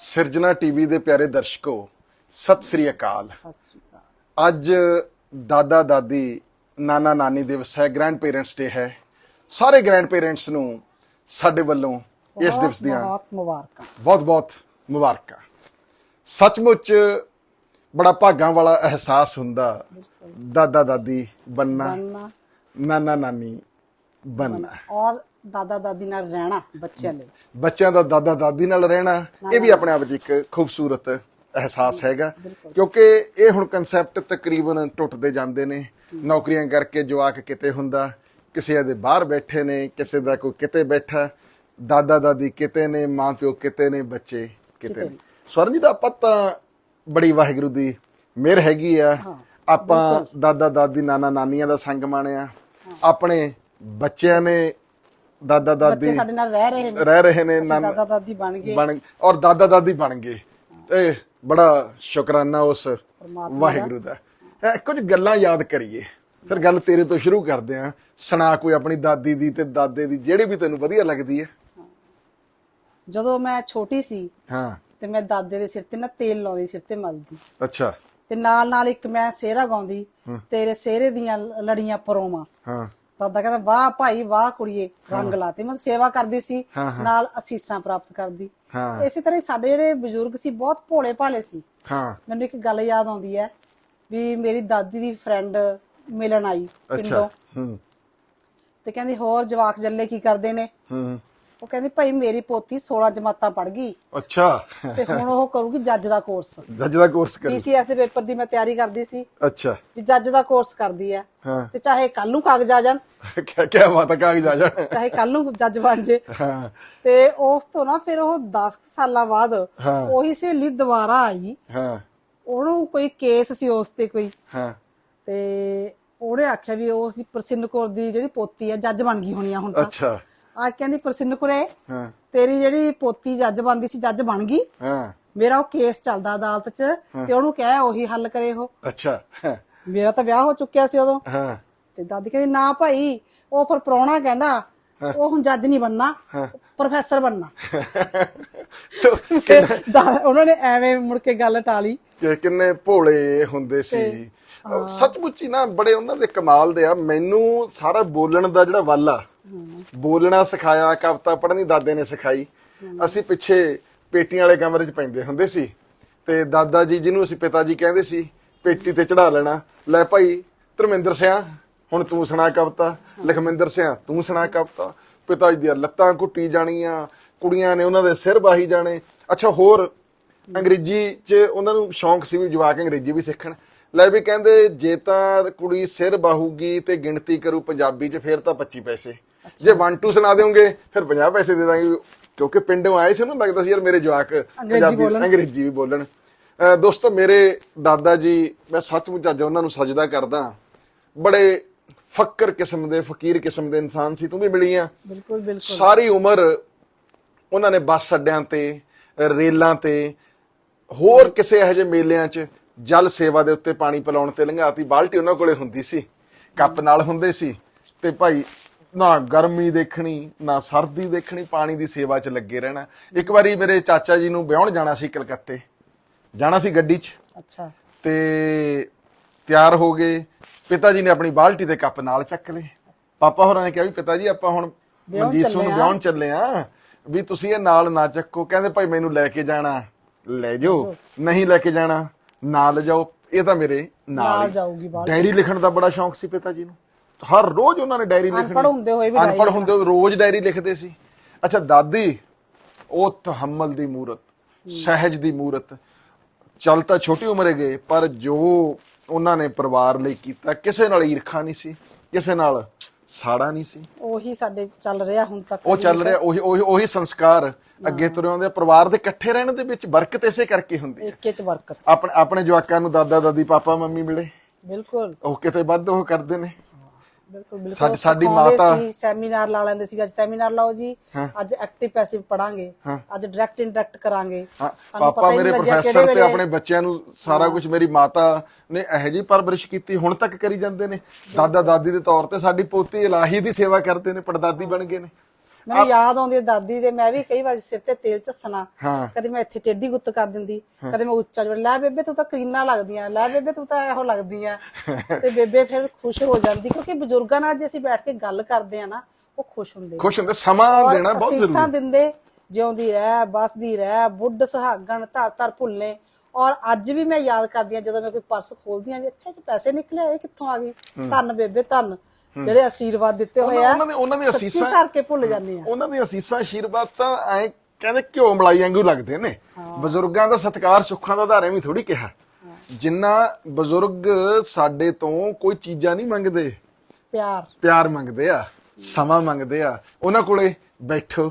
ਸਿਰਜਣਾ ਟੀਵੀ ਦੇ ਪਿਆਰੇ ਦਰਸ਼ਕੋ ਸਤਿ ਸ੍ਰੀ ਅਕਾਲ। ਸਤਿ ਸ਼੍ਰੀ ਅਕਾਲ। ਅੱਜ ਦਾਦਾ ਦਾਦੀ ਨਾਨਾ ਨਾਨੀ ਦਿਵਸ ਹੈ ਗ੍ਰੈਂਡ ਪੇਰੈਂਟਸ ਡੇ ਹੈ। ਸਾਰੇ ਗ੍ਰੈਂਡ ਪੇਰੈਂਟਸ ਨੂੰ ਸਾਡੇ ਵੱਲੋਂ ਇਸ ਦਿਵਸ ਦੀਆਂ ਬਹੁਤ ਮੁਬਾਰਕਾਂ। ਬਹੁਤ ਬਹੁਤ ਮੁਬਾਰਕਾਂ। ਸੱਚਮੁੱਚ ਬੜਾ ਭਾਗਾਂ ਵਾਲਾ ਅਹਿਸਾਸ ਹੁੰਦਾ ਦਾਦਾ ਦਾਦੀ ਬੰਨਾ ਨਾਨਾ ਨਾਨੀ ਬੰਨਾ ਔਰ ਦਾਦਾ ਦਾਦੀ ਨਾਲ ਰਹਿਣਾ ਬੱਚਿਆਂ ਲਈ। ਬੱਚਿਆਂ ਦਾ ਦਾਦਾ ਦਾਦੀ ਨਾਲ ਰਹਿਣਾ ਇਹ ਵੀ ਆਪਣੇ ਆਪ ਵਿੱਚ ਇੱਕ ਖੂਬਸੂਰਤ ਅਹਿਸਾਸ ਹੈਗਾ। ਕਿਉਂਕਿ ਇਹ ਹੁਣ ਕਨਸੈਪਟ ਤਕਰੀਬਨ ਟੁੱਟਦੇ ਜਾਂਦੇ ਨੇ। ਨੌਕਰੀਆਂ ਕਰਕੇ ਜਵਾਕ ਕਿਤੇ ਹੁੰਦਾ ਕਿਸੇ ਦੇ ਬਾਹਰ ਬੈਠੇ ਨੇ ਕਿਸੇ ਦਾ ਕੋਈ ਕਿਤੇ ਬੈਠਾ ਦਾਦਾ ਦਾਦੀ ਕਿਤੇ ਨੇ ਮਾਂ ਪਿਓ ਕਿਤੇ ਨੇ ਬੱਚੇ ਕਿਤੇ ਨੇ। ਸਵਰਨ ਜੀ ਦਾ ਆਪਾਂ ਤਾਂ ਬੜੀ ਵਾਹਿਗੁਰੂ ਦੀ ਮਿਹਰ ਹੈਗੀ ਆ। ਆਪਾਂ ਦਾਦਾ ਦਾਦੀ ਨਾਨਾ ਨਾਨੀਆਂ ਦਾ ਸੰਗ ਮਾਣਿਆ। ਆਪਣੇ ਬੱਚਿਆਂ ਨੇ ਦਾਦਾ ਬੱਚੇ ਦਾਦੀ ਸਾਡੇ ਨਾਲ ਰਹਿ ਰਹੇ ਨੇ। ਰਹਿ ਰਹੇ ਨੇ ਨਾਨਾ ਦਾਦਾ ਦਾਦੀ ਬਣ ਗਏ। ਬਣ ਔਰ ਦਾਦਾ ਦਾਦੀ ਬਣ ਗਏ। ਇਹ ਬੜਾ ਸ਼ੁਕਰਾਨਾ ਉਸ ਵਾਹਿਗੁਰੂ ਦਾ। ਇਹ ਕੁਝ ਗੱਲਾਂ ਯਾਦ ਕਰੀਏ। ਫਿਰ ਗੱਲ ਤੇਰੇ ਤੋਂ ਸ਼ੁਰੂ ਕਰਦੇ ਆ। ਸੁਣਾ ਕੋਈ ਆਪਣੀ ਦਾਦੀ ਦੀ ਤੇ ਦਾਦੇ ਦੀ ਜਿਹੜੀ ਵੀ ਤੈਨੂੰ ਵਧੀਆ ਲੱਗਦੀ ਹੈ। ਜਦੋਂ ਮੈਂ ਛੋਟੀ ਸੀ ਹਾਂ। ਤੇ ਮੈਂ ਦਾਦੇ ਦੇ ਸਿਰ ਤੇ ਨਾ ਤੇਲ ਲਾਉਂਦੀ ਸਿਰ ਤੇ ਮਲਦੀ। ਅੱਛਾ। ਤੇ ਨਾਲ ਨਾਲ ਇੱਕ ਮੈਂ ਸਿਹਰਾ ਗਾਉਂਦੀ ਤੇਰੇ ਸਿਹਰੇ ਦੀਆਂ ਲੜੀਆਂ ਪਰੋਵਾਂ। ਹਾਂ। ਦਾਦਾ ਕਹਿੰਦਾ ਵਾਹ ਭਾਈ ਵਾਹ ਕੁੜੀਏ ਰੰਗ ਲਾਤੇ ਮੈਂ ਸੇਵਾ ਕਰਦੀ ਸੀ ਨਾਲ ਅਸੀਸਾਂ ਪ੍ਰਾਪਤ ਕਰਦੀ। ਹਾਂ। ਇਸੇ ਤਰ੍ਹਾਂ ਸਾਡੇ ਜਿਹੜੇ ਬਜ਼ੁਰਗ ਸੀ ਬਹੁਤ ਭੋਲੇ ਭਾਲੇ ਸੀ। ਹਾਂ। ਮੈਨੂੰ ਇੱਕ ਗੱਲ ਯਾਦ ਆਉਂਦੀ ਹੈ ਵੀ ਮੇਰੀ ਦਾਦੀ ਦੀ ਫਰੈਂਡ ਮਿਲਣ ਆਈ ਪਿੰਡੋਂ। ਹੂੰ। ਤੇ ਕਹਿੰਦੀ ਹੋਰ ਜਵਾਕ ਜੱਲੇ ਕੀ ਕਰਦੇ ਨੇ? ਹੂੰ। ਉਹ ਕਹਿੰਦੀ ਭਾਈ ਮੇਰੀ ਪੋਤੀ 16 ਜਮਾਤਾਂ ਪੜ ਗਈ। ਅੱਛਾ। ਤੇ ਹੁਣ ਉਹ ਕਰੂਗੀ ਜੱਜ ਦਾ ਕੋਰਸ ਜੱਜ ਦਾ ਕੋਰਸ ਕਰ। ਪੀਸੀਐਸ ਦੇ ਪੇਪਰ ਦੀ ਮੈਂ ਤਿਆਰੀ ਕਰਦੀ ਸੀ। ਅੱਛਾ। ਵੀ ਜੱਜ ਦਾ ਕੋਰਸ ਕਰਦੀ ਆ ਹਾਂ। ਤੇ ਚਾਹੇ ਕੱਲ ਨੂੰ ਕਾਗਜ਼ ਆ ਜਾਣ। ਕਿਆ ਕਿਆ ਬਾਤ ਕਾਗਜ਼ ਆ ਜਾਣ। ਚਾਹੇ ਕੱਲ ਨੂੰ ਜੱਜ ਬਣ ਜੇ। ਹਾਂ। ਤੇ ਉਸ ਤੋਂ ਨਾ ਫਿਰ ਉਹ 10 ਸਾਲਾਂ ਬਾਅਦ। ਉਹੀ ਸਹੇਲੀ ਦੁਬਾਰਾ ਆਈ। ਹਾਂ। ਉਹਨੂੰ ਕੋਈ ਕੇਸ ਸੀ ਉਸ ਤੇ ਕੋਈ। ਹਾਂ। ਤੇ ਉਹਨੇ ਆਖਿਆ ਵੀ ਉਸ ਦੀ ਪ੍ਰਸਿੰਨ ਕੌਰ ਦੀ ਜਿਹੜੀ ਪੋਤੀ ਆ ਜੱਜ ਬਣ ਗਈ ਹੋਣੀ ਆ ਹੁਣ ਤਾਂ। ਅੱਛਾ। ਆ ਕਹਿੰਦੀ ਪ੍ਰਸਿੰਨ ਕੁਰੇ ਹਾਂ। ਤੇਰੀ ਜਿਹੜੀ ਪੋਤੀ ਜੱਜ ਬਣਦੀ ਸੀ ਜੱਜ ਬਣ ਗਈ। ਹਾਂ। ਮੇਰਾ ਉਹ ਕੇਸ ਚੱਲਦਾ ਅਦਾਲਤ 'ਚ ਤੇ ਉਹਨੂੰ ਕਹਿ ਉਹੀ ਹੱਲ ਕਰੇ ਉਹ। ਅੱਛਾ। ਮੇਰਾ ਤਾਂ ਵਿਆਹ ਹੋ ਚੁੱਕਿਆ ਸੀ ਉਦੋਂ। ਹਾਂ। ਤੇ ਦਾਦੀ ਕਹਿੰਦੀ ਨਾ ਭਾਈ ਉਹ ਫਿਰ ਪ੍ਰਾਹੁਣਾ ਕਹਿੰਦਾ ਉਹ ਹੁਣ ਜੱਜ ਨਹੀਂ ਬਣਨਾ ਪ੍ਰੋਫੈਸਰ ਬਣਨਾ। ਸੋ ਉਹਨਾਂ ਨੇ ਐਵੇਂ ਮੁੜ ਕੇ ਗੱਲ ਟਾਲੀ। ਕਿ ਕਿੰਨੇ ਭੋਲੇ ਹੁੰਦੇ ਸੀ। ਸੱਚਮੁੱਚ ਹੀ ਨਾ ਬੜੇ ਉਹਨਾਂ ਦੇ ਕਮਾਲ ਦੇ ਆ। ਮੈਨੂੰ ਸਾਰਾ ਬੋਲਣ ਦਾ ਜਿਹੜਾ ਵੱਲ ਆ ਬੋਲਣਾ ਸਿਖਾਇਆ ਕਵਿਤਾ ਪੜ੍ਹਨੀ ਦਾਦੇ ਨੇ ਸਿਖਾਈ। ਅਸੀਂ ਪਿੱਛੇ ਪੇਟੀਆਂ ਵਾਲੇ ਕਮਰੇ 'ਚ ਪੈਂਦੇ ਹੁੰਦੇ ਸੀ ਤੇ ਦਾਦਾ ਜੀ ਜਿਹਨੂੰ ਅਸੀਂ ਪਿਤਾ ਜੀ ਕਹਿੰਦੇ ਸੀ ਪੇਟੀ ਤੇ ਚੜਾ ਲੈਣਾ। ਲੈ ਭਾਈ ਧਰਮਿੰਦਰ ਸਿਆ ਹੁਣ ਤੂੰ ਸੁਣਾ ਕਵਿਤਾ। ਲਖਮਿੰਦਰ ਸਿਆ ਤੂੰ ਸੁਣਾ ਕਵਿਤਾ। ਪਿਤਾ ਜੀ ਦੀਆਂ ਲੱਤਾਂ ਘੁੱਟੀ ਜਾਣੀਆਂ ਕੁੜੀਆਂ ਨੇ ਉਹਨਾਂ ਦੇ ਸਿਰ ਬਾਹੀ ਜਾਣੇ। ਅੱਛਾ ਹੋਰ ਅੰਗਰੇਜ਼ੀ 'ਚ ਉਹਨਾਂ ਨੂੰ ਸ਼ੌਂਕ ਸੀ ਵੀ ਜਵਾਕ ਅੰਗਰੇਜ਼ੀ ਵੀ ਸਿੱਖਣ। ਲੈ ਵੀ ਕਹਿੰਦੇ ਜੇ ਤਾਂ ਕੁੜੀ ਸਿਰ ਬਾਹੂਗੀ ਤੇ ਗਿਣਤੀ ਕਰੂ ਪੰਜਾਬੀ 'ਚ ਫਿਰ ਤਾਂ 25 ਪੈਸੇ। ਜੇ 1 2 ਸੁਣਾ ਦਿਓਗੇ ਫਿਰ 50 ਪੈਸੇ ਦੇ ਦਾਂਗੇ। ਕਿਉਂਕਿ ਪਿੰਡੋਂ ਆਏ ਸੀ ਉਹਨੂੰ ਲੱਗਦਾ ਸੀ ਯਾਰ ਮੇਰੇ ਜਵਾਕ ਪੰਜਾਬੀ। ਅੰਗਰੇਜ਼ੀ ਵੀ ਬੋਲਣ। ਦੋਸਤੋ ਮੇਰੇ ਦਾਦਾ ਜੀ ਮੈਂ ਸੱਚਮੁੱਚ ਅੱਜ ਉਹਨਾਂ ਨੂੰ ਸਜਦਾ ਕਰਦਾ। ਬੜੇ ਫੱਕਰ ਕਿਸਮ ਦੇ ਫਕੀਰ ਕਿਸਮ ਦੇ ਇਨਸਾਨ ਸੀ ਤੂੰ ਵੀ ਮਿਲੀ ਆ। ਬਿਲਕੁਲ ਬਿਲਕੁਲ। ਸਾਰੀ ਉਮਰ ਉਹਨਾਂ ਨੇ ਬੱਸ ਅੱਡਿਆਂ ਤੇ ਰੇਲਾਂ ਤੇ ਹੋਰ ਕਿਸੇ ਇਹੋ ਜਿਹੇ ਮੇਲਿਆਂ 'ਚ ਜਲ ਸੇਵਾ ਦੇ ਉੱਤੇ ਪਾਣੀ ਪਿਲਾਉਣ ਤੇ ਲੰਘਾਤੀ। ਬਾਲਟੀ ਉਹਨਾਂ ਕੋਲੇ ਹੁੰਦੀ ਸੀ। ਕੱਪ ਨਾਲ ਹੁੰਦੇ ਸੀ। ਤੇ ਭਾਈ ਨਾ ਗਰਮੀ ਦੇਖਣੀ ਨਾ ਸਰਦੀ ਦੇਖਣੀ ਪਾਣੀ ਦੀ ਸੇਵਾ 'ਚ ਲੱਗੇ ਰਹਿਣਾ। ਇੱਕ ਵਾਰੀ ਮੇਰੇ ਚਾਚਾ ਜੀ ਨੂੰ ਵਿਆਹਣ ਜਾਣਾ ਸੀ ਕਲਕੱਤੇ। ਜਾਣਾ ਸੀ ਗੱਡੀ 'ਚ। ਅੱਛਾ। ਤੇ ਤਿਆਰ ਹੋ ਗਏ। ਪਿਤਾ ਜੀ ਨੇ ਆਪਣੀ ਬਾਲਟੀ ਤੇ ਕੱਪ ਨਾਲ ਚੱਕ ਲਏ। ਪਾਪਾ ਹੋਰਾਂ ਨੇ ਕਿਹਾ ਵੀ ਪਿਤਾ ਜੀ ਆਪਾਂ ਹੁਣ ਮਨਜੀਤ ਸਿੰਘ ਨੂੰ। ਵਿਆਹਣ ਚੱਲੇ ਆ। ਵੀ ਤੁਸੀਂ ਇਹ ਨਾਲ ਨਾ ਚੱਕੋ। ਕਹਿੰਦੇ ਭਾਈ ਮੈਨੂੰ ਲੈ ਕੇ ਜਾਣਾ। ਲੈ ਜਾਓ। ਨਹੀਂ ਲੈ ਕੇ ਜਾਣਾ। ਨਾ ਲੈ ਜਾਓ। ਇਹ ਤਾਂ ਮੇਰੇ ਨਾਲ ਨਾਲ। ਜਾਊਗੀ ਬਾਲਟੀ। ਡਾਇਰੀ ਲਿਖਣ ਦਾ ਬੜਾ ਸ਼ੌਂਕ ਸੀ ਪਿਤਾ ਜੀ ਨੂੰ। ਹਰ ਰੋਜ਼ ਉਹਨਾਂ ਨੇ ਡਾਇਰੀ ਲਿਖਣੀ। ਅਨਪੜ੍ਹ ਹੁੰਦੇ ਹੋਏ ਵੀ ਅਨਪੜ੍ਹ ਹੁੰਦੇ ਹੋਏ ਰੋਜ਼ ਡਾਇਰੀ ਲਿਖਦੇ ਸੀ। ਅੱਛਾ ਦਾਦੀ ਉਹ ਤਹਮਲ ਦੀ ਮੂਰਤ ਸਹਿਜ ਦੀ ਮੂਰਤ। ਚੱਲ ਤਾਂ ਛੋਟੀ ਉਮਰੇ ਗਏ ਪਰ ਜੋ ਉਹਨਾਂ ਨੇ ਪਰਿਵਾਰ ਲਈ ਕੀਤਾ ਕਿਸੇ ਨਾਲ ਈਰਖਾ ਨਹੀਂ ਸੀ ਕਿਸੇ ਨਾਲ ਸਾੜਾ ਨਹੀਂ ਸੀ। ਉਹੀ ਸਾਡੇ ਚੱਲ ਰਿਹਾ ਹੁਣ ਤੱਕ ਉਹ ਚੱਲ ਰਿਹਾ ਉਹੀ ਉਹੀ ਉਹੀ ਸੰਸਕਾਰ ਅੱਗੇ ਤੁਰੇ ਆਉਂਦੇ ਆ। ਪਰਿਵਾਰ ਦੇ ਇਕੱਠੇ ਰਹਿਣ ਦੇ ਵਿੱਚ ਬਰਕਤ ਇਸੇ ਕਰਕੇ ਹੁੰਦੀ ਹੈ। ਏਕੇ ਚ ਬਰਕਤ ਆਪਣੇ ਆਪਣੇ ਜਵਾਕਾਂ ਨੂੰ ਦਾਦਾ ਦਾਦੀ ਪਾਪਾ ਮੰਮੀ ਮਿਲੇ। ਬਿਲਕੁਲ। ਉਹ ਕਿਤੇ ਵੱਧ ਉਹ ਕਰਦੇ ਨੇ। ਬਿਲਕੁਲ ਬਿਲਕੁਲ। ਸਾਡੀ- ਮਾਤਾ- ਸੀ ਸੈਮੀਨਾਰ ਲਾ ਲੈਂਦੇ ਸੀ ਅੱਜ ਸੈਮੀਨਾਰ ਲਾਓ ਜੀ ਅੱਜ ਐਕਟਿਵ ਪੈਸਿਵ ਪੜਾਂਗੇ ਅੱਜ ਡਾਇਰੈਕਟ ਇੰਡਾਇਰੈਕਟ ਕਰਾਂਗੇ। ਪਾਪਾ ਮੇਰੇ ਪ੍ਰੋਫੈਸਰ ਤੇ ਆਪਣੇ ਬੱਚਿਆਂ ਨੂੰ ਸਾਰਾ ਕੁਝ ਮੇਰੀ ਮਾਤਾ ਨੇ ਇਹੋ ਜੀ ਪਰਵਰਿਸ਼ ਕੀਤੀ ਹੁਣ ਤੱਕ ਕਰੀ ਜਾਂਦੇ ਨੇ। ਦਾਦਾ ਦਾਦੀ ਦੇ ਤੌਰ ਤੇ ਸਾਡੀ ਪੋਤੀ ਇਲਾਹੀ ਦੀ ਸੇਵਾ ਕਰਦੇ ਨੇ ਪੜਦਾਦੀ ਬਣ ਗਏ ਨੇ। ਮੈਨੂੰ ਯਾਦ ਆਉਂਦੀ ਹੈ ਦਾਦੀ ਦੇ ਮੈਂ ਵੀ ਕਈ ਵਾਰ ਸਿਰ ਤੇ ਤੇਲ ਝੱਸਣਾ ਹਾਂ। ਕਦੇ ਮੈਂ ਇੱਥੇ ਟੇਢੀ ਗੁੱਤ ਕਰ ਦਿੰਦੀ ਕਦੇ ਮੈਂ ਉੱਚਾ ਜੋੜ ਲੈ ਬੇਬੇ ਤੂੰ ਤਾਂ ਕਰੀਨਾ ਲੱਗਦੀਆਂ ਲੈ ਬੇਬੇ ਤੂੰ ਤਾਂ ਇਹੋ ਲੱਗਦੀਆਂ। ਤੇ ਬੇਬੇ ਫਿਰ ਖੁਸ਼ ਹੋ ਜਾਂਦੀ ਕਿਉਂਕਿ ਬਜ਼ੁਰਗਾਂ ਨਾਲ ਜੇ ਅਸੀਂ ਬੈਠ ਕੇ ਗੱਲ ਕਰਦੇ ਆ ਨਾ ਉਹ ਖੁਸ਼ ਹੁੰਦੇ ਖੁਸ਼ ਹੁੰਦੇ ਸਮਾਂ ਦੇਣਾ ਬਹੁਤ ਜ਼ਰੂਰੀ। ਅਸੀਸਾਂ ਦਿੰਦੇ ਜਿਉਂਦੀ ਰਹਿ ਬਸਦੀ ਰਹਿ ਬੁੱਢ ਸੁਹਾਗਣ ਧਰ ਧਰ ਭੁੱਲੇ। ਔਰ ਅੱਜ ਵੀ ਮੈਂ ਯਾਦ ਕਰਦੀ ਆ ਜਦੋਂ ਮੈਂ ਕੋਈ ਪਰਸ ਖੋਲਦੀ ਆ ਵੀ ਅੱਛਾ ਜੀ ਪੈਸੇ ਨਿਕਲੇ ਇਹ ਕਿੱਥੋਂ ਆ ਗਏ ਧੰਨ ਬੇਬੇ ਧੰਨ। ਜਿਹੜੇ ਆਸ਼ੀਰਵਾਦ ਦਿੱਤੇ ਹੋਏ ਆ ਉਹਨਾਂ ਦੇ ਉਹਨਾਂ ਦੀਆਂ ਅਸੀਸਾਂ ਧਰ ਕੇ ਭੁੱਲ ਜਾਂਦੇ ਆ। ਉਹਨਾਂ ਦੀਆਂ ਅਸੀਸਾਂ ਆਸ਼ੀਰਵਾਦ ਤਾਂ ਐ ਕਹਿੰਦੇ ਘਿਓ ਮਲਾਈ ਵਾਂਗੂ ਲੱਗਦੇ ਨੇ। ਬਜ਼ੁਰਗਾਂ ਦਾ ਸਤਿਕਾਰ ਸੁੱਖਾਂ ਦਾ ਆਧਾਰ ਐਵੇਂ ਥੋੜੀ ਕਿਹਾ। ਜਿੰਨਾ ਬਜ਼ੁਰਗ ਸਾਡੇ ਤੋਂ ਕੋਈ ਚੀਜ਼ਾਂ ਨਹੀਂ ਮੰਗਦੇ। ਪਿਆਰ। ਪਿਆਰ ਮੰਗਦੇ ਆ ਸਮਾਂ ਮੰਗਦੇ ਆ। ਉਹਨਾਂ ਕੋਲੇ ਬੈਠੋ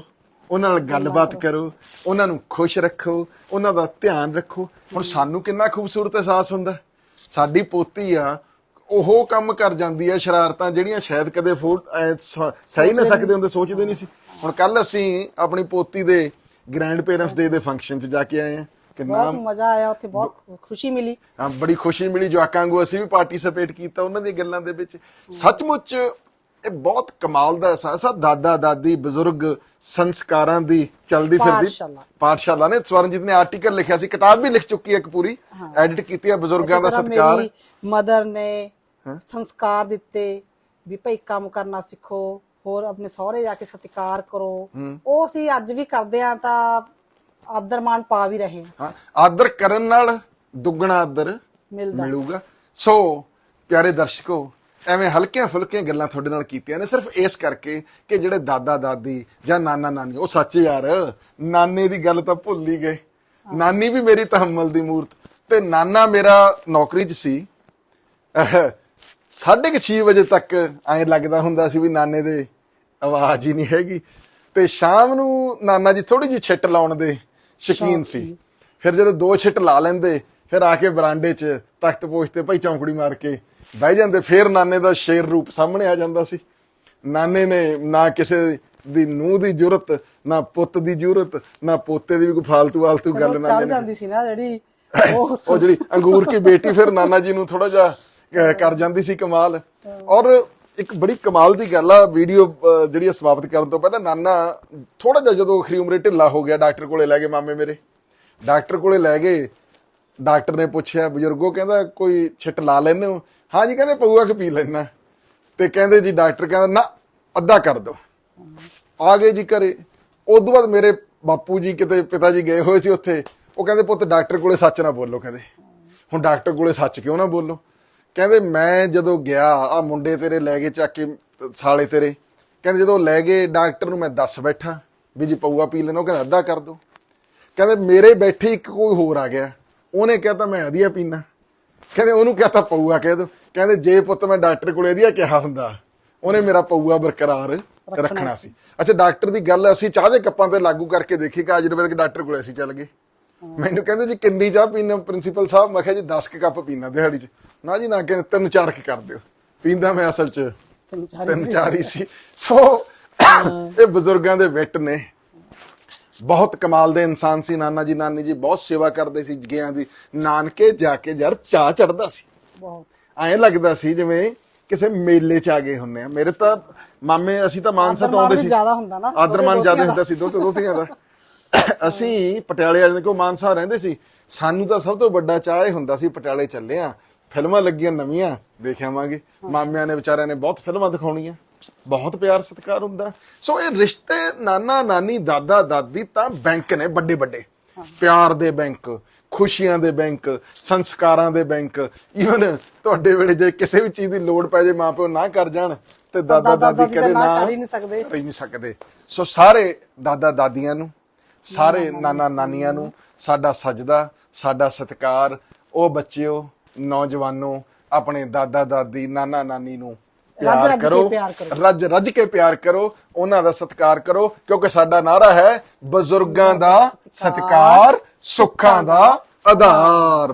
ਉਹਨਾਂ ਨਾਲ ਗੱਲਬਾਤ। ਕਰੋ ਉਹਨਾਂ ਨੂੰ ਖੁਸ਼ ਰੱਖੋ ਉਹਨਾਂ ਦਾ ਧਿਆਨ ਰੱਖੋ। ਹੁਣ ਸਾਨੂੰ ਕਿੰਨਾ ਖੂਬਸੂਰਤ ਅਹਿਸਾਸ ਹੁੰਦਾ। ਸਾਡੀ ਪੋਤੀ ਆ ਉਹ ਕੰਮ ਕਰ ਜਾਂਦੀ ਆ ਸ਼ਰਾਰਤਾਂ ਜਿਹੜੀਆਂ ਸ਼ਾਇਦ ਕਦੇ ਫੋਟ ਸਹੀ ਨਾ ਸਕਦੇ ਹੁੰਦੇ ਸੋਚਦੇ ਨਹੀਂ ਸੀ। ਹੁਣ ਕੱਲ ਅਸੀਂ ਆਪਣੀ ਪੋਤੀ ਦੇ ਗ੍ਰੈਂਡ ਪੇਰੈਂਟਸ ਡੇ ਦੇ ਫੰਕਸ਼ਨ 'ਚ ਜਾ ਕੇ ਆਏ ਆ। ਕਿੰਨਾ ਬਹੁਤ ਮਜ਼ਾ ਆਇਆ ਉੱਥੇ ਬਹੁਤ ਖੁਸ਼ੀ ਮਿਲੀ। ਹਾਂ ਬੜੀ ਖੁਸ਼ੀ ਮਿਲੀ। ਜਵਾਕਾਂ ਨੂੰ ਅਸੀਂ ਵੀ ਪਾਰਟਿਸਿਪੇਟ ਕੀਤਾ ਉਹਨਾਂ ਦੀਆਂ ਗੱਲਾਂ ਦੇ ਵਿੱਚ। ਸੱਚਮੁੱਚ ਇਹ ਬਹੁਤ ਕਮਾਲ ਦਾ ਅਹਿਸਾਸ ਆ ਦਾਦਾ ਦਾਦੀ ਬਜ਼ੁਰਗ ਸੰਸਕਾਰਾਂ ਦੀ ਚਲਦੀ ਫਿਰਦੀ। ਪਾਠਸ਼ਾਲਾ। ਨੇ ਸਵਰਨਜੀਤ ਨੇ ਆਰਟੀਕਲ ਲਿਖਿਆ ਸੀ। ਕਿਤਾਬ ਵੀ ਲਿਖ ਚੁੱਕੀ ਹੈ ਇੱਕ ਪੂਰੀ। ਐਡਿਟ ਕੀਤੀ ਹੈ ਬਜ਼ੁਰਗਾਂ ਦਾ ਸਤਿਕਾਰ। ਮਦਰ ਨੇ ਸੰਸਕਾਰ ਦਿੱਤੇ ਵੀ ਭਈ ਕੰਮ ਕਰਨਾ ਸਿੱਖੋ ਹੋਰ ਆਪਣੇ ਸਹੁਰੇ ਜਾ ਕੇ ਸਤਿਕਾਰ ਕਰੋ। ਉਹ ਅਸੀਂ ਅੱਜ ਵੀ ਕਰਦੇ ਆ ਤਾਂ ਆਦਰ ਮਾਣ ਪਾ ਵੀ ਰਹੇ ਹਾਂ। ਆਦਰ ਕਰਨ ਨਾਲ ਦੁੱਗਣਾ ਆਦਰ ਮਿਲੂਗਾ। ਸੋ ਪਿਆਰੇ ਦਰਸ਼ਕੋ ਐਵੇਂ ਹਲਕੀਆਂ ਫੁਲਕੀਆਂ ਗੱਲਾਂ ਤੁਹਾਡੇ ਨਾਲ ਕੀਤੀਆਂ ਨੇ ਸਿਰਫ ਇਸ ਕਰਕੇ ਕਿ ਜਿਹੜੇ ਦਾਦਾ ਦਾਦੀ ਜਾਂ ਨਾਨਾ ਨਾਨੀ ਉਹ ਸੱਚ ਯਾਰ ਨਾਨੇ ਦੀ ਗੱਲ ਤਾਂ ਭੁੱਲ ਹੀ ਗਏ। ਨਾਨੀ ਵੀ ਮੇਰੀ ਤਹਮਲ ਦੀ ਮੂਰਤ। ਤੇ ਨਾਨਾ ਮੇਰਾ ਨੌਕਰੀ 'ਚ ਸੀ। ਸਾਢੇ ਕੁ ਛੇ ਵਜੇ ਤੱਕ ਐਂ ਲੱਗਦਾ ਹੁੰਦਾ ਸੀ ਵੀ ਨਾਨੇ ਦੇ ਆਵਾਜ਼ ਹੀ ਨਹੀਂ ਹੈਗੀ। ਤੇ ਸ਼ਾਮ ਨੂੰ ਨਾਨਾ ਜੀ ਥੋੜੀ ਜਿਹੀ ਛਿੱਟ ਲਾਉਣ ਦੇ ਸ਼ੌਕੀਨ ਸੀ। ਫਿਰ ਜਦੋਂ ਦੋ ਛਿੱਟ ਲਾ ਲੈਂਦੇ ਫਿਰ ਆ ਕੇ ਬਰਾਂਡੇ 'ਚ ਤਖਤ ਪੋਸ਼ ਤੇ ਭਾਈ ਚੌਂਕੜੀ ਮਾਰ ਕੇ ਬਹਿ ਜਾਂਦੇ। ਫਿਰ ਨਾਨੇ ਦਾ ਸ਼ੇਰ ਰੂਪ ਸਾਹਮਣੇ ਆ ਜਾਂਦਾ ਸੀ। ਨਾਨੇ ਨੇ ਨਾ ਕਿਸੇ ਦੀ ਨੂੰਹ ਦੀ ਜ਼ਰੂਰਤ ਨਾ ਪੁੱਤ ਦੀ ਜ਼ਰੂਰਤ ਨਾ ਪੋਤੇ ਦੀ ਵੀ ਕੋਈ ਫਾਲਤੂ ਆਲਤੂ ਗੱਲ ਨੇ। ਜਾਂਦੀ ਸੀ ਨਾ ਜਿਹੜੀ ਉਹ ਜਿਹੜੀ ਅੰਗੂਰ ਕੀ ਬੇਟੀ ਫਿਰ ਨਾਨਾ ਜੀ ਨੂੰ ਥੋੜਾ ਜਿਹਾ ਕਰ ਜਾਂਦੀ ਸੀ ਕਮਾਲ। ਔਰ ਇੱਕ ਬੜੀ ਕਮਾਲ ਦੀ ਗੱਲ ਆ, ਵੀਡੀਓ ਜਿਹੜੀ ਆ ਸਮਾਪਤ ਕਰਨ ਤੋਂ ਪਹਿਲਾਂ ਨਾਨਾ ਥੋੜਾ ਜਿਹਾ ਜਦੋਂ ਅਖਰੀ ਉਮਰੇ ਢਿੱਲਾ ਹੋ ਗਿਆ, ਡਾਕਟਰ ਕੋਲੇ ਲੈ ਗਏ ਮਾਮੇ ਮੇਰੇ। ਡਾਕਟਰ ਕੋਲੇ ਲੈ ਗਏ, ਡਾਕਟਰ ਨੇ ਪੁੱਛਿਆ, ਬਜ਼ੁਰਗੋ ਕਹਿੰਦਾ, ਕੋਈ ਛਿੱਟ ਲਾ ਲੈਨੇ ਹੋ? ਹਾਂ ਜੀ, ਕਹਿੰਦੇ ਪਊਆ ਕਿ ਪੀ ਲੈਣਾ ਤੇ ਕਹਿੰਦੇ ਜੀ, ਡਾਕਟਰ ਕਹਿੰਦਾ, ਨਾ, ਅੱਧਾ ਕਰ ਦਿਓ। ਆ ਗਏ ਜੀ ਘਰੇ। ਉਸ ਤੋਂ ਬਾਅਦ ਮੇਰੇ ਬਾਪੂ ਜੀ ਕਿਤੇ, ਪਿਤਾ ਜੀ ਗਏ ਹੋਏ ਸੀ ਉੱਥੇ। ਉਹ ਕਹਿੰਦੇ, ਪੁੱਤ, ਡਾਕਟਰ ਕੋਲੇ ਸੱਚ ਨਾ ਬੋਲੋ, ਕਹਿੰਦੇ। ਹੁਣ ਡਾਕਟਰ ਕੋਲੇ ਸੱਚ ਕਿਉਂ ਨਾ ਬੋਲੋ? ਕਹਿੰਦੇ ਮੈਂ ਜਦੋਂ ਗਿਆ ਆ ਮੁੰਡੇ ਤੇਰੇ ਲੈ ਗਏ ਚੱਕ ਕੇ ਸਾਲੇ ਤੇਰੇ। ਕਹਿੰਦੇ ਜਦੋਂ ਲੈ ਗਏ ਡਾਕਟਰ ਨੂੰ ਮੈਂ ਦੱਸ ਬੈਠਾ ਵੀ ਜੀ ਪਊਆ ਪੀ ਲੈਣਾ ਉਹ ਕਹਿੰਦਾ ਅੱਧਾ ਕਰ ਦੋ। ਕਹਿੰਦੇ ਮੇਰੇ ਬੈਠੇ ਇੱਕ ਕੋਈ ਹੋਰ ਆ ਗਿਆ। ਉਹਨੇ ਕਹਤਾ ਮੈਂ ਵਧੀਆ ਪੀਣਾ ਕਹਿੰਦੇ ਉਹਨੂੰ ਕਹਤਾ ਪਊਆ ਕਹਿ ਦੋ। ਕਹਿੰਦੇ ਜੇ ਪੁੱਤ ਮੈਂ ਡਾਕਟਰ ਕੋਲੇ ਵਧੀਆ ਕਿਹਾ ਹੁੰਦਾ ਉਹਨੇ ਮੇਰਾ ਪਊਆ ਬਰਕਰਾਰ ਰੱਖਣਾ ਸੀ। ਅੱਛਾ ਡਾਕਟਰ ਦੀ ਗੱਲ ਅਸੀਂ ਚਾਹ ਦੇ ਕੱਪਾਂ ਤੇ ਲਾਗੂ ਕਰਕੇ ਦੇਖੀ ਕਿ ਆਯੁਰਵੈਦਿਕ ਡਾਕਟਰ ਕੋਲੇ ਅਸੀਂ ਚੱਲ ਗਏ। ਮੈਨੂੰ ਕਹਿੰਦੇ ਜੀ ਕਿੰਨੀ ਚਾਹ ਪੀਣਾ ਪ੍ਰਿੰਸੀਪਲ ਸਾਹਿਬ ਮੈਂ ਕਿਹਾ ਜੀ 10 ਕੁ ਕੱਪ ਪੀਣਾ ਦਿਹਾੜੀ 'ਚ। ਨਾ ਜੀ ਨਾ ਕਹਿੰਦੇ ਤਿੰਨ ਚਾਰ ਕੁ ਕਰ ਦਿਓ ਪੀਂਦਾ ਮੈਂ ਅਸਲ 'ਚ। ਤਿੰਨ ਚਾਰ ਹੀ ਸੀ। ਸੋ। ਇਹ ਬਜ਼ੁਰਗਾਂ ਦੇ ਵਿਟ ਨੇ। ਬਹੁਤ ਕਮਾਲ ਦੇ ਇਨਸਾਨ ਸੀ ਨਾਨਾ ਜੀ। ਨਾਨੀ ਜੀ ਬਹੁਤ ਸੇਵਾ ਕਰਦੇ ਸੀ ਜਗਿਆਂ ਦੀ। ਨਾਨਕੇ ਜਾ ਕੇ ਯਾਰ ਚਾਹ ਚੜਦਾ ਸੀ। ਬਹੁਤ। ਐਂ ਲੱਗਦਾ ਸੀ ਜਿਵੇਂ ਕਿਸੇ ਮੇਲੇ 'ਚ ਆ ਗਏ ਹੁੰਨੇ ਆ। ਮੇਰੇ ਤਾਂ ਮਾਮੇ ਅਸੀਂ ਤਾਂ ਮਾਨਸਾ ਤੋਂ ਆਉਂਦੇ ਸੀ। ਜ਼ਿਆਦਾ ਹੁੰਦਾ ਨਾ, ਆਦਰਮਾਨ ਜ਼ਿਆਦਾ ਹੁੰਦਾ ਸੀ ਦੋ ਤੇ ਦੋਤੀਆਂ ਦਾ। ਅਸੀਂ ਪਟਿਆਲੇ ਵਾਲੇ ਕੋ ਮਾਨਸਾ ਰਹਿੰਦੇ ਸੀ। ਸਾਨੂੰ ਤਾਂ ਸਭ ਤੋਂ ਵੱਡਾ ਚਾਹ ਇਹ ਹੁੰਦਾ ਸੀ ਪਟਿਆਲੇ ਚੱਲੇ ਆ। ਫਿਲਮਾਂ ਲੱਗੀਆਂ ਨਵੀਆਂ ਦੇਖ ਆਵਾਂਗੇ। ਮਾਮਿਆਂ ਨੇ ਵਿਚਾਰਿਆਂ ਨੇ ਬਹੁਤ ਫਿਲਮਾਂ ਦਿਖਾਉਣੀਆਂ। ਬਹੁਤ ਪਿਆਰ ਸਤਿਕਾਰ ਹੁੰਦਾ। ਸੋ ਇਹ ਰਿਸ਼ਤੇ ਨਾਨਾ ਨਾਨੀ ਦਾਦਾ ਦਾਦੀ ਤਾਂ ਬੈਂਕ ਨੇ ਵੱਡੇ ਵੱਡੇ ਪਿਆਰ ਦੇ ਬੈਂਕ ਖੁਸ਼ੀਆਂ ਦੇ ਬੈਂਕ ਸੰਸਕਾਰਾਂ ਦੇ ਬੈਂਕ। ਈਵਨ ਤੁਹਾਡੇ ਵੇਲੇ ਜੇ ਕਿਸੇ ਵੀ ਚੀਜ਼ ਦੀ ਲੋੜ ਪੈ ਜੇ ਮਾਪਿਓ ਨਾ ਕਰ ਜਾਣ ਤੇ ਦਾਦਾ ਦਾਦਾ ਕਦੇ ਨਾ ਨਾ ਕਰ ਹੀ ਨਹੀਂ ਸਕਦੇ। ਕਰ ਹੀ ਨਹੀਂ ਸਕਦੇ। ਸੋ ਸਾਰੇ ਦਾਦਾ ਦਾਦੀਆਂ ਨੂੰ ਸਾਰੇ ਨਾਨਾ ਨਾਨੀਆਂ ਨੂੰ ਸਾਡਾ ਸਜਦਾ ਸਾਡਾ ਸਤਿਕਾਰ ਉਹ ਬੱਚਿਓ ਨੌਜਵਾਨੋ ਆਪਣੇ ਦਾਦਾ ਦਾਦੀ ਨਾਨਾ ਨਾਨੀ ਨੂੰ ਪਿਆਰ ਕਰੋ। ਰੱਜ ਰੱਜ ਕੇ ਪਿਆਰ ਕਰੋ। ਉਹਨਾਂ ਦਾ ਸਤਿਕਾਰ ਕਰੋ ਕਿਉਂਕਿ ਸਾਡਾ ਨਾਰਾ ਹੈ ਬਜ਼ੁਰਗਾਂ ਦਾ ਸਤਿਕਾਰ ਸੁੱਖਾਂ ਦਾ ਆਧਾਰ।